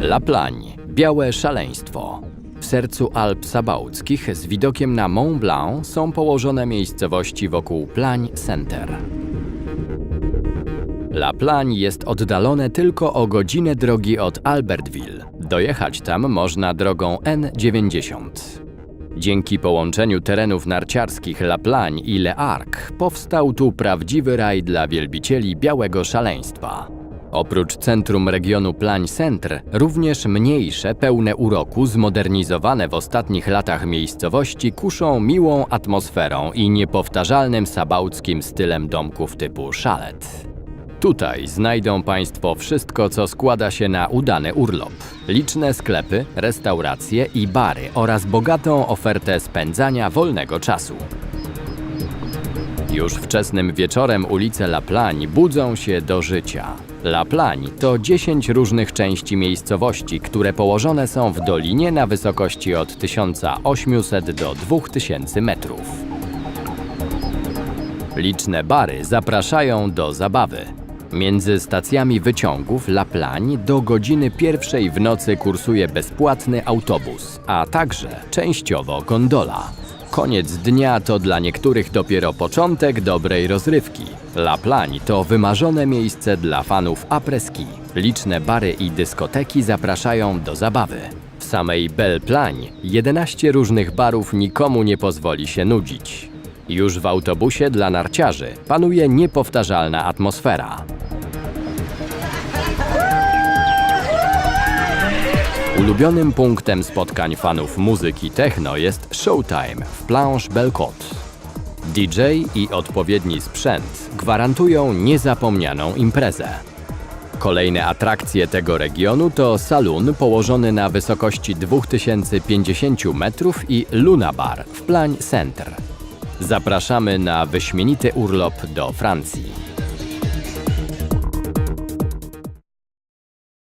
La Plagne, białe szaleństwo. W sercu Alp Sabałckich z widokiem na Mont Blanc są położone miejscowości wokół Plagne Center. La Plagne jest oddalone tylko o godzinę drogi od Albertville. Dojechać tam można drogą N90. Dzięki połączeniu terenów narciarskich La Plagne i Le Arc powstał tu prawdziwy raj dla wielbicieli białego szaleństwa. Oprócz centrum regionu Plań Centre, również mniejsze, pełne uroku, zmodernizowane w ostatnich latach miejscowości kuszą miłą atmosferą i niepowtarzalnym sabałckim stylem domków typu szalet. Tutaj znajdą Państwo wszystko, co składa się na udany urlop. Liczne sklepy, restauracje i bary oraz bogatą ofertę spędzania wolnego czasu. Już wczesnym wieczorem ulice La Plagne budzą się do życia. La Plagne to 10 różnych części miejscowości, które położone są w dolinie na wysokości od 1800 do 2000 metrów. Liczne bary zapraszają do zabawy. Między stacjami wyciągów La Plagne do godziny pierwszej w nocy kursuje bezpłatny autobus, a także częściowo gondola. Koniec dnia to dla niektórych dopiero początek dobrej rozrywki. La Plagne to wymarzone miejsce dla fanów après-ski. Liczne bary i dyskoteki zapraszają do zabawy. W samej Belle Plagne 11 różnych barów nikomu nie pozwoli się nudzić. Już w autobusie dla narciarzy panuje niepowtarzalna atmosfera. Ulubionym punktem spotkań fanów muzyki techno jest Showtime w Planche Belcote. DJ i odpowiedni sprzęt gwarantują niezapomnianą imprezę. Kolejne atrakcje tego regionu to saloon położony na wysokości 2050 metrów i Luna Bar w Plań Center. Zapraszamy na wyśmienity urlop do Francji.